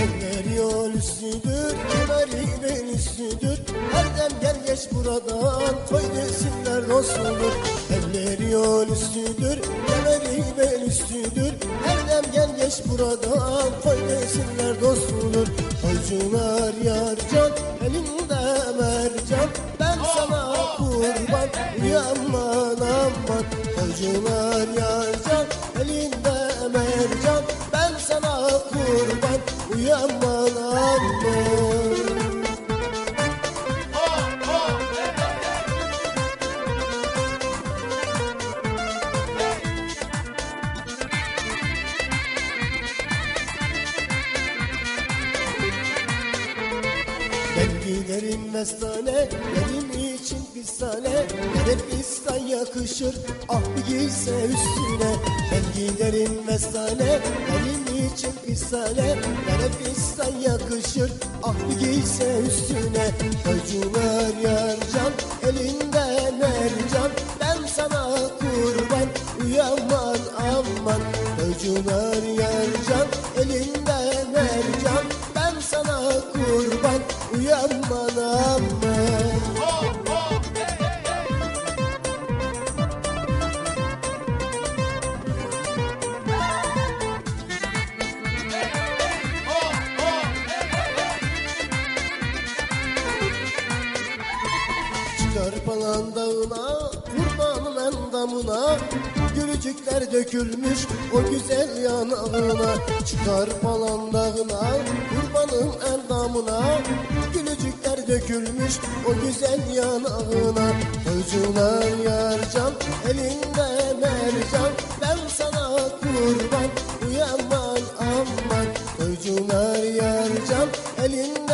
Eller yol üstüdür, garibin üstüdür. Her dem gel geç buradan, koy desinler dost dostudur. Eller yol üstüdür, garibin üstüdür. Her dem gel geç buradan, koy desinler dost olur. dostudur Hocular yarcan, elimde mercan Ben sana kurban, uyanman aman. Hocular yarcan Ben giderim mestane Yerim için pisane. Arabistan yakışır Ah bir giyse üstüne. Ben giderim mestane Yerim için pisane. Arabistan yakışır Ah bir giyse üstüne. Koycular yarcan Elinde mercan Ben sana kurban Uyaman aman. Koycular yarcan Çıkar falan kurbanın endamına Gülücükler dökülmüş o güzel yanağına. Çıkar falan dağına, kurbanın endamına dökülmüş o güzel yanağına. Koycular yarcan, elinde mercan. Ben sana kurban, uyanman aman. Koycular yarcan, elinde